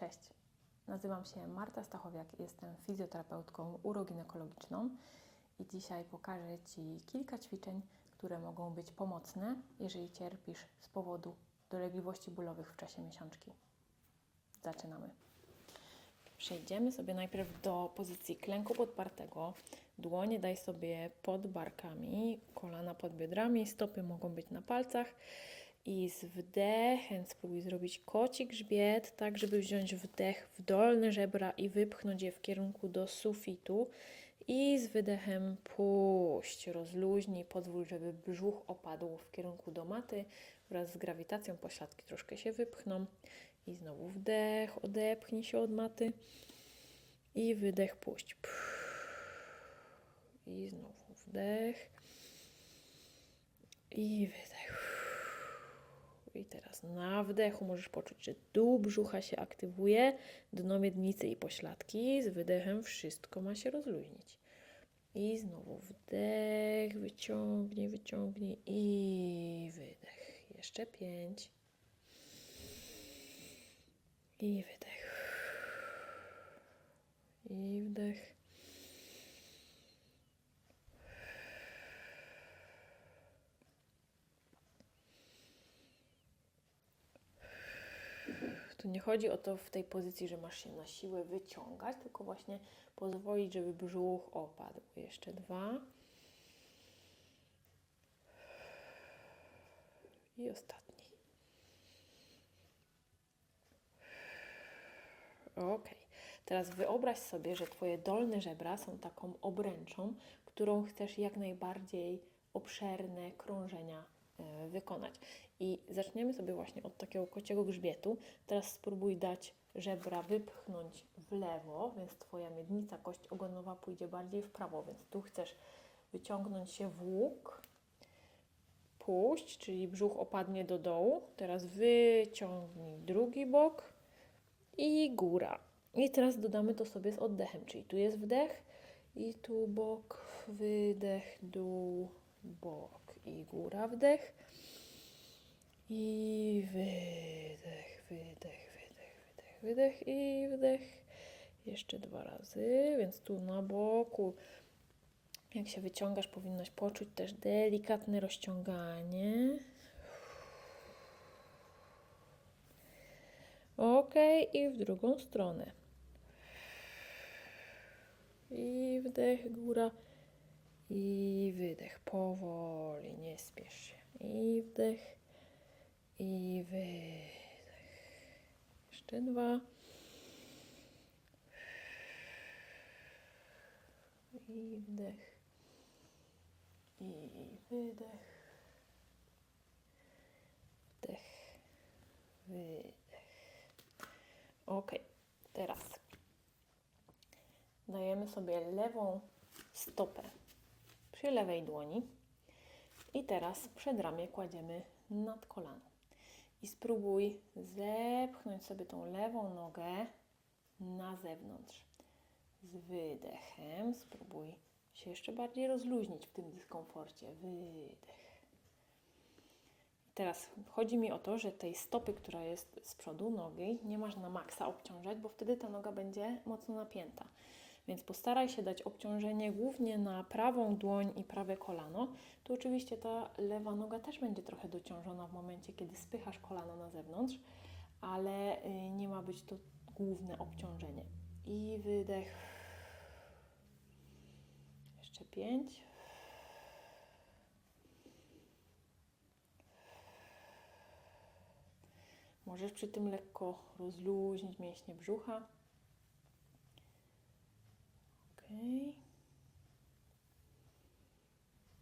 Cześć, nazywam się Marta Stachowiak, jestem fizjoterapeutką uroginekologiczną i dzisiaj pokażę Ci kilka ćwiczeń, które mogą być pomocne, jeżeli cierpisz z powodu dolegliwości bólowych w czasie miesiączki. Zaczynamy. Przejdziemy sobie najpierw do pozycji klęku podpartego. Dłonie daj sobie pod barkami, kolana pod biodrami, stopy mogą być na palcach. I z wdechem spróbuj zrobić koci grzbiet, tak żeby wziąć wdech w dolne żebra i wypchnąć je w kierunku do sufitu. I z wydechem puść, rozluźnij, pozwól, żeby brzuch opadł w kierunku do maty wraz z grawitacją pośladki troszkę się wypchną. I znowu wdech, odepchnij się od maty. I wydech, puść. I znowu wdech. I wydech. I teraz na wdechu możesz poczuć, że dół brzucha się aktywuje, dno miednicy i pośladki. Z wydechem wszystko ma się rozluźnić. I znowu wdech, wyciągnij, wyciągnij i wydech. Jeszcze pięć. I wydech. I wdech. Tu nie chodzi o to w tej pozycji, że masz się na siłę wyciągać, tylko właśnie pozwolić, żeby brzuch opadł. Jeszcze dwa. I ostatni. Ok. Teraz wyobraź sobie, że Twoje dolne żebra są taką obręczą, którą chcesz jak najbardziej obszerne krążenia wykonać. I zaczniemy sobie właśnie od takiego kociego grzbietu. Teraz spróbuj dać żebra wypchnąć w lewo, więc Twoja miednica, kość ogonowa pójdzie bardziej w prawo, więc tu chcesz wyciągnąć się w łuk, puść, czyli brzuch opadnie do dołu. Teraz wyciągnij drugi bok i góra. I teraz dodamy to sobie z oddechem, czyli tu jest wdech i tu bok, wydech, dół, bok i góra, wdech. I wydech, wydech, wydech, wydech, wydech i wdech. Jeszcze dwa razy, więc tu na boku. Jak się wyciągasz, powinnaś poczuć też delikatne rozciąganie. Ok, i w drugą stronę. I wdech, góra. I wydech, powoli, nie spiesz się. I wdech. I wydech. Jeszcze dwa. I wdech. I wydech. Wdech. Wydech. Ok. Teraz dajemy sobie lewą stopę przy lewej dłoni. I teraz przedramię kładziemy nad kolano i spróbuj zepchnąć sobie tą lewą nogę na zewnątrz. Z wydechem spróbuj się jeszcze bardziej rozluźnić w tym dyskomforcie. Wydech. Teraz chodzi mi o to, że tej stopy, która jest z przodu nogi, nie masz na maksa obciążać, bo wtedy ta noga będzie mocno napięta. Więc postaraj się dać obciążenie głównie na prawą dłoń i prawe kolano. Tu oczywiście ta lewa noga też będzie trochę dociążona w momencie, kiedy spychasz kolano na zewnątrz, ale y, nie ma być to główne obciążenie. I wydech. Jeszcze pięć. Możesz przy tym lekko rozluźnić mięśnie brzucha. Okay.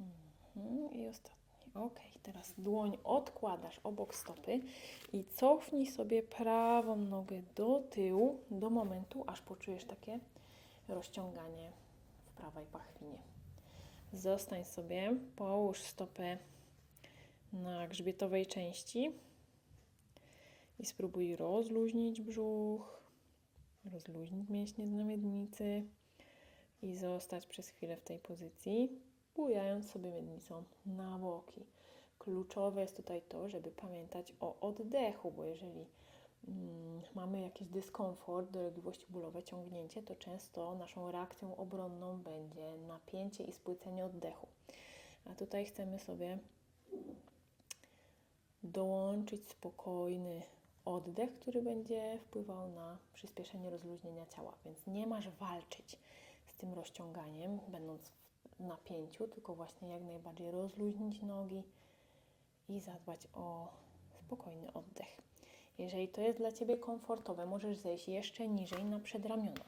Mhm, I ostatni. Ok, teraz dłoń odkładasz obok stopy i cofnij sobie prawą nogę do tyłu do momentu, aż poczujesz takie rozciąganie w prawej pachwinie. Zostań sobie, połóż stopę na grzbietowej części i spróbuj rozluźnić brzuch, rozluźnić mięśnie z miednicy i zostać przez chwilę w tej pozycji, bujając sobie miednicą na boki. Kluczowe jest tutaj to, żeby pamiętać o oddechu, bo jeżeli mm, mamy jakiś dyskomfort, dolegliwości bólowe, ciągnięcie, to często naszą reakcją obronną będzie napięcie i spłycenie oddechu. A tutaj chcemy sobie dołączyć spokojny oddech, który będzie wpływał na przyspieszenie rozluźnienia ciała. Więc nie masz walczyć tym rozciąganiem, będąc w napięciu, tylko właśnie jak najbardziej rozluźnić nogi i zadbać o spokojny oddech. Jeżeli to jest dla Ciebie komfortowe, możesz zejść jeszcze niżej na przedramiona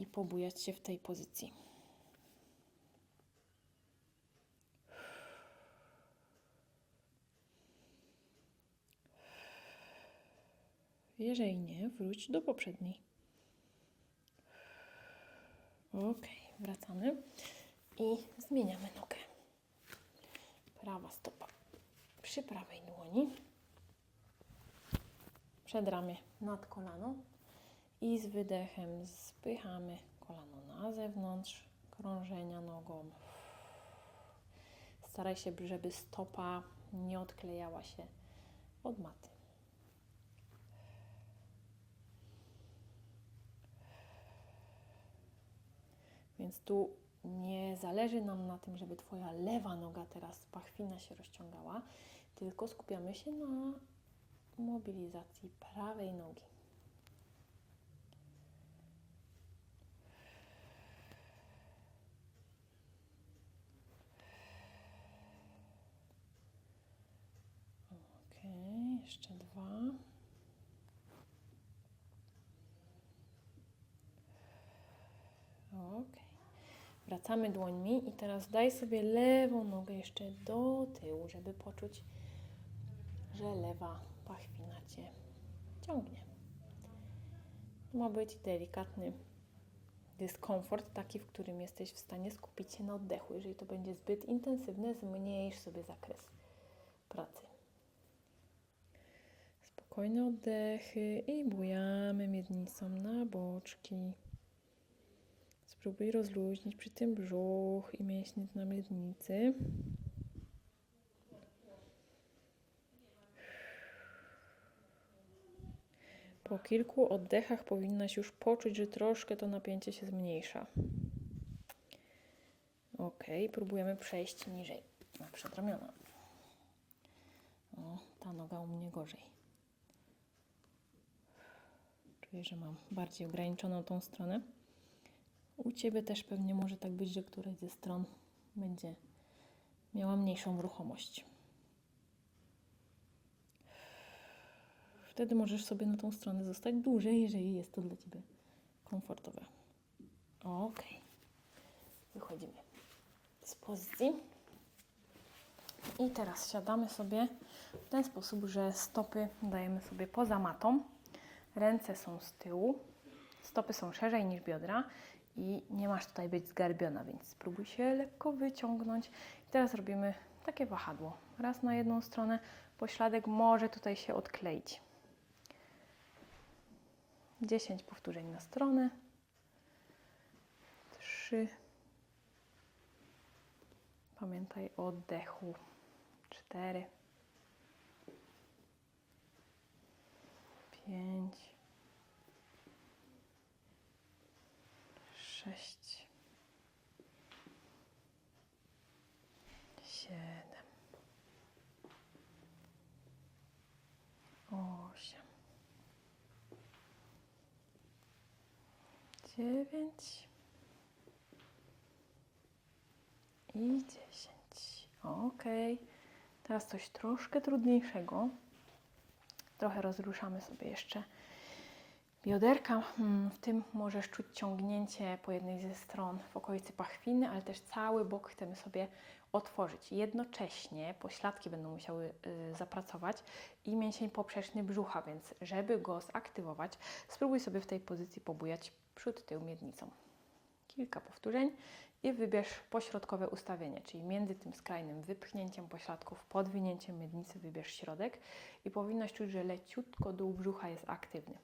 i pobujać się w tej pozycji. Jeżeli nie, wróć do poprzedniej. Ok, wracamy i zmieniamy nogę. Prawa stopa przy prawej dłoni, przedramię nad kolano i z wydechem spychamy kolano na zewnątrz, krążenia nogą. Staraj się, żeby stopa nie odklejała się od maty. Więc tu nie zależy nam na tym, żeby Twoja lewa noga teraz pachwina się rozciągała, tylko skupiamy się na mobilizacji prawej nogi. Ok, jeszcze dwa. Ok. Wracamy dłońmi i teraz daj sobie lewą nogę jeszcze do tyłu, żeby poczuć, że lewa pachwina Cię ciągnie. Ma być delikatny dyskomfort, taki, w którym jesteś w stanie skupić się na oddechu. Jeżeli to będzie zbyt intensywne, zmniejsz sobie zakres pracy. Spokojne oddechy i bujamy miednicą na boczki. Spróbuj rozluźnić przy tym brzuch i mięśnie na miednicy. Po kilku oddechach powinnaś już poczuć, że troszkę to napięcie się zmniejsza. Ok, próbujemy przejść niżej na przedramiona. O, ta noga u mnie gorzej. Czuję, że mam bardziej ograniczoną tą stronę. U Ciebie też pewnie może tak być, że któraś ze stron będzie miała mniejszą ruchomość. Wtedy możesz sobie na tą stronę zostać dłużej, jeżeli jest to dla Ciebie komfortowe. Ok. Wychodzimy z pozycji. I teraz siadamy sobie w ten sposób, że stopy dajemy sobie poza matą. Ręce są z tyłu, stopy są szerzej niż biodra i nie masz tutaj być zgarbiona, więc spróbuj się lekko wyciągnąć. I teraz robimy takie wahadło. Raz na jedną stronę, pośladek może tutaj się odkleić. 10 powtórzeń na stronę. 3. Pamiętaj o oddechu. 4. 5. sześć, siedem, osiem, dziewięć i dziesięć. Ok. Teraz coś troszkę trudniejszego. Trochę rozruszamy sobie jeszcze Bioderka, mm, w tym możesz czuć ciągnięcie po jednej ze stron w okolicy pachwiny, ale też cały bok chcemy sobie otworzyć. Jednocześnie pośladki będą musiały y, zapracować i mięsień poprzeczny brzucha, więc żeby go zaktywować, spróbuj sobie w tej pozycji pobujać przód, tył miednicą. Kilka powtórzeń i wybierz pośrodkowe ustawienie, czyli między tym skrajnym wypchnięciem pośladków, podwinięciem miednicy wybierz środek i powinnaś czuć, że leciutko dół brzucha jest aktywny.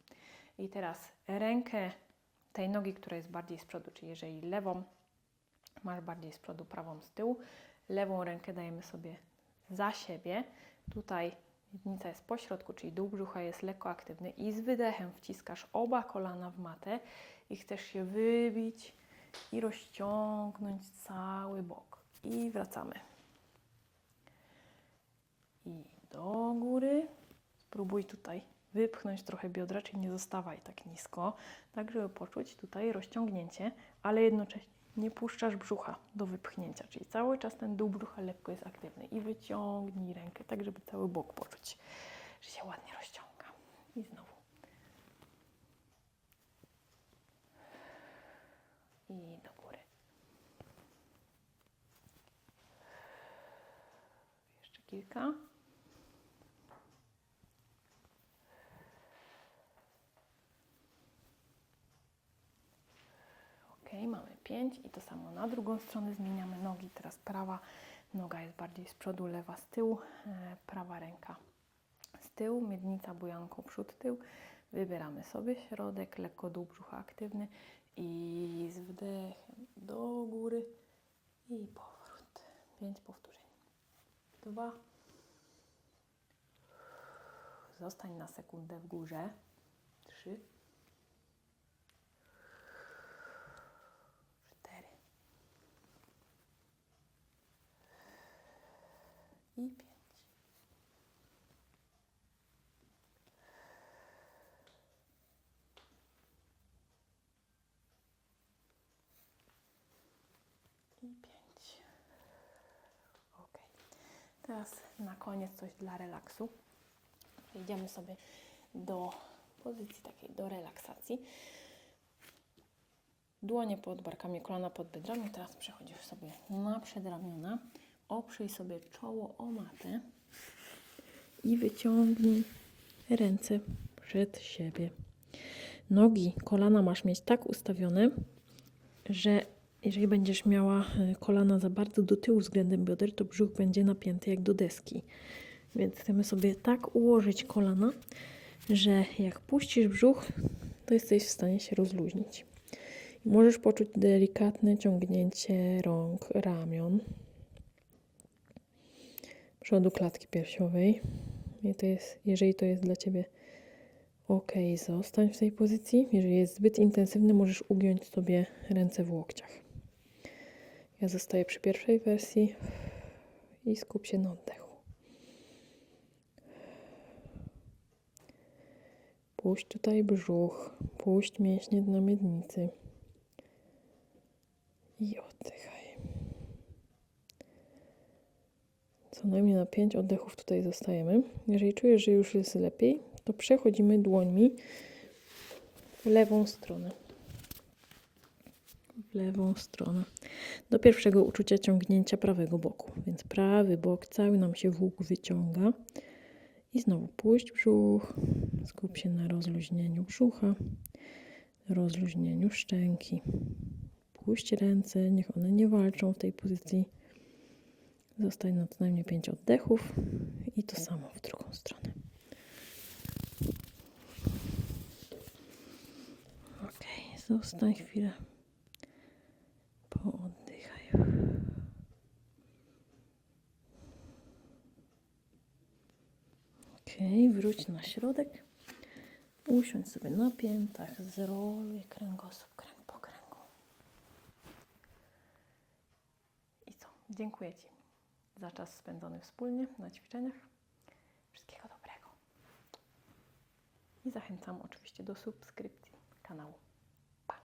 I teraz rękę tej nogi, która jest bardziej z przodu, czyli jeżeli lewą masz bardziej z przodu, prawą z tyłu, lewą rękę dajemy sobie za siebie. Tutaj Miednica jest po środku, czyli dół brzucha jest lekko aktywny i z wydechem wciskasz oba kolana w matę i chcesz się wybić i rozciągnąć cały bok. I wracamy. I do góry. Spróbuj tutaj wypchnąć trochę biodra, czyli nie zostawaj tak nisko, tak żeby poczuć tutaj rozciągnięcie, ale jednocześnie nie puszczasz brzucha do wypchnięcia, czyli cały czas ten dół brzucha lekko jest aktywny i wyciągnij rękę, tak żeby cały bok poczuć, że się ładnie rozciąga. I znowu. I do góry. Jeszcze kilka. 5 i to samo na drugą stronę zmieniamy nogi. Teraz prawa noga jest bardziej z przodu, lewa z tyłu, e, prawa ręka z tyłu, miednica bujanką przód tył. Wybieramy sobie środek, lekko dół brzucha aktywny i z wdechem do góry i powrót. 5 powtórzeń. 2. Zostań na sekundę w górze. 3. i pięć. I pięć. Ok. Teraz na koniec coś dla relaksu. Przejdziemy sobie do pozycji takiej do relaksacji. Dłonie pod barkami, kolana pod biodrami. Teraz przechodzisz sobie na przedramiona. Oprzyj sobie czoło o matę i wyciągnij ręce przed siebie. Nogi, kolana masz mieć tak ustawione, że jeżeli będziesz miała e, kolana za bardzo do tyłu względem bioder, to brzuch będzie napięty jak do deski. Więc chcemy sobie tak ułożyć kolana, że jak puścisz brzuch, to jesteś w stanie się rozluźnić. Możesz poczuć delikatne ciągnięcie rąk, ramion, przodu klatki piersiowej. I to jest, jeżeli to jest dla Ciebie ok, zostań w tej pozycji. Jeżeli jest zbyt intensywny, możesz ugiąć sobie ręce w łokciach. Ja zostaję przy pierwszej wersji i skup się na oddechu. Puść tutaj brzuch, puść mięśnie na miednicy. I oddychaj. Co najmniej na 5 oddechów tutaj zostajemy. Jeżeli czujesz, że już jest lepiej, to przechodzimy dłońmi w lewą stronę. W lewą stronę. Do pierwszego uczucia ciągnięcia prawego boku. Więc prawy bok cały nam się w łuk wyciąga. I znowu puść brzuch. Skup się na rozluźnieniu brzucha, rozluźnieniu szczęki. Puść ręce, niech one nie walczą w tej pozycji. Zostań na co najmniej 5 oddechów i to samo w drugą stronę. Ok, zostań chwilę. Pooddychaj. Ok, wróć na środek. Usiądź sobie na piętach, zroluj kręgosłup kręg po kręgu. I co? Dziękuję Ci za czas spędzony wspólnie na ćwiczeniach. Wszystkiego dobrego. I zachęcam oczywiście do subskrypcji.